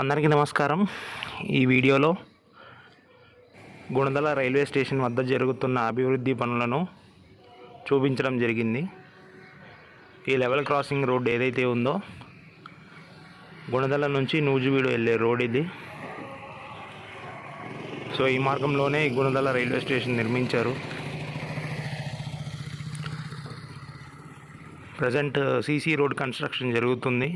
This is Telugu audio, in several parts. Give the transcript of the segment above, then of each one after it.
అందరికీ నమస్కారం. ఈ వీడియోలో గుణదల రైల్వే స్టేషన్ వద్ద జరుగుతున్న అభివృద్ధి పనులను చూపించడం జరిగింది. ఈ లెవెల్ క్రాసింగ్ రోడ్ ఏదైతే ఉందో గుణదల నుంచి నూజివీడు వెళ్ళే రోడ్ ఇది. సో ఈ మార్గంలోనే గుణదల రైల్వే స్టేషన్ నిర్మించారు. ప్రజెంట్ సీసీ రోడ్ కన్స్ట్రక్షన్ జరుగుతుంది.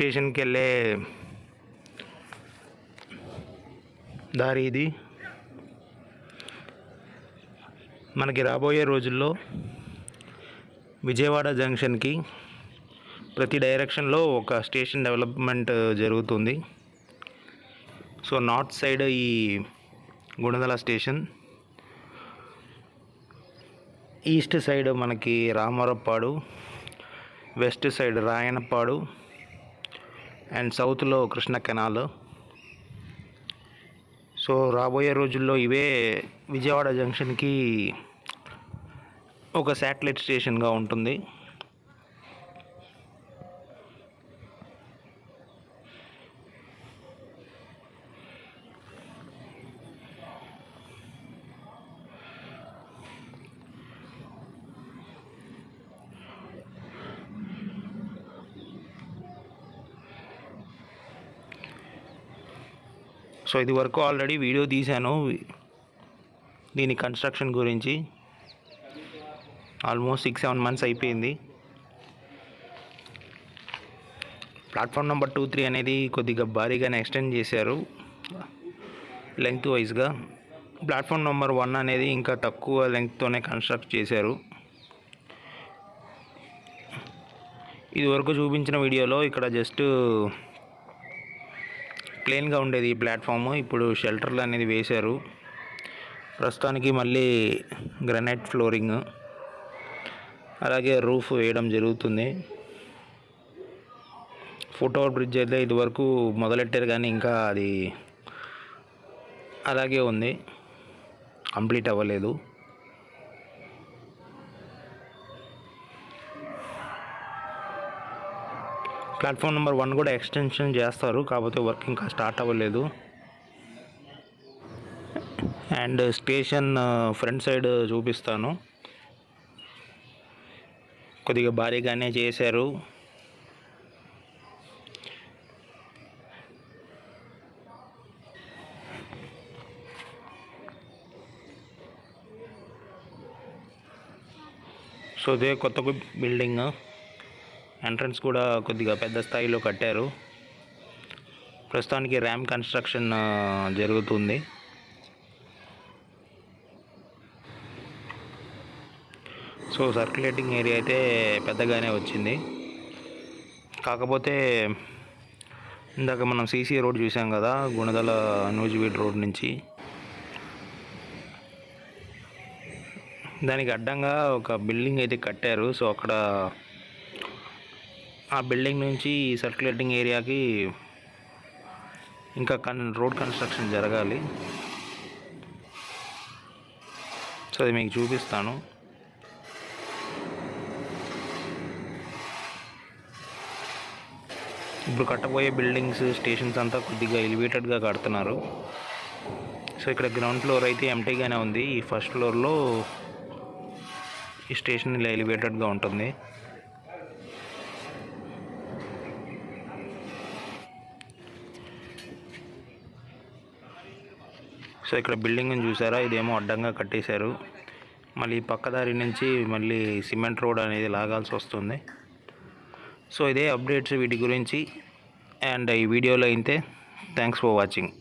స్టేషన్కి వెళ్ళే దారి ఇది మనకి రాబోయే రోజుల్లో విజయవాడ జంక్షన్కి ప్రతి డైరెక్షన్లో ఒక స్టేషన్ డెవలప్మెంట్ జరుగుతుంది. సో నార్త్ సైడ్ ఈ గుణదల స్టేషన్. ఈస్ట్ సైడ్ మనకి Ramarappadu west side Rayanapadu and సౌత్లో కృష్ణ కెనాల్. సో రాబోయే రోజుల్లో ఇవే విజయవాడ జంక్షన్కి ఒక శాటిలైట్ స్టేషన్గా ఉంటుంది. సో ఇది వరకు ఆల్రెడీ వీడియో తీశాను. దీని కన్స్ట్రక్షన్ గురించి ఆల్మోస్ట్ సిక్స్ సెవెన్ మంత్స్ అయిపోయింది. ప్లాట్ఫామ్ నెంబర్ టూ త్రీ అనేది కొద్దిగా భారీగానే ఎక్స్టెండ్ చేశారు లెంగ్త్ వైజ్గా. ప్లాట్ఫామ్ నెంబర్ వన్ అనేది ఇంకా తక్కువ లెంగ్త్తోనే కన్స్ట్రక్ట్ చేశారు. ఇదివరకు చూపించిన వీడియోలో ఇక్కడ జస్ట్ ప్లెయిన్గా ఉండేది ఈ ప్లాట్ఫామ్. ఇప్పుడు షెల్టర్లు అనేది వేశారు. ప్రస్తుతానికి మళ్ళీ గ్రనైట్ ఫ్లోరింగ్ అలాగే రూఫ్ వేయడం జరుగుతుంది. ఫుట్ ఓవర్ బ్రిడ్జ్ అయితే ఇదివరకు మొదలెట్టారు కానీ ఇంకా అది అలాగే ఉంది. కంప్లీట్ అవ్వలేదు. ప్లాట్ఫామ్ నెంబర్ వన్ కూడా ఎక్స్టెన్షన్ చేస్తారు. కాకపోతే వర్క్ ఇంకా స్టార్ట్ అవ్వలేదు. అండ్ స్టేషన్ ఫ్రంట్ సైడ్ చూపిస్తాను. కొద్దిగా భారీగానే చేశారు. సో ఇదే కొత్త బిల్డింగ్ ఎంట్రన్స్ కూడా కొద్దిగా పెద్ద స్థాయిలో కట్టారు. ప్రస్తుతానికి ర్యామ్ కన్స్ట్రక్షన్ జరుగుతుంది. సో సర్క్యులేటింగ్ ఏరియా అయితే పెద్దగానే వచ్చింది. కాకపోతే ఇందాక మనం సీసీ రోడ్ చూసాం కదా గుణదల నూజివీడ్ రోడ్ నుంచి. దానికి అడ్డంగా ఒక బిల్డింగ్ అయితే కట్టారు. సో అక్కడ ఆ బిల్డింగ్ నుంచి సర్క్యులేటింగ్ ఏరియాకి ఇంకా కన్ రోడ్ కన్స్ట్రక్షన్ జరగాలి. సో అది మీకు చూపిస్తాను. ఇప్పుడు కట్టబోయే బిల్డింగ్స్ స్టేషన్స్ అంతా కొద్దిగా ఎలివేటెడ్గా కడుతున్నారు. సో ఇక్కడ గ్రౌండ్ ఫ్లోర్ అయితే ఎంటీగానే ఉంది. ఈ ఫస్ట్ ఫ్లోర్లో ఈ స్టేషన్ ఇలా ఎలివేటెడ్గా ఉంటుంది. సో ఇక్కడ బిల్డింగ్ చూసారా? ఇదేమో అడ్డంగా కట్టేశారు. మళ్ళీ ఈ పక్కదారి నుంచి మళ్ళీ సిమెంట్ రోడ్ అనేది లాగాల్సి వస్తుంది. సో ఇదే అప్డేట్స్ వీటి గురించి. అండ్ ఈ వీడియోలో అయితే థ్యాంక్స్ ఫర్ వాచింగ్.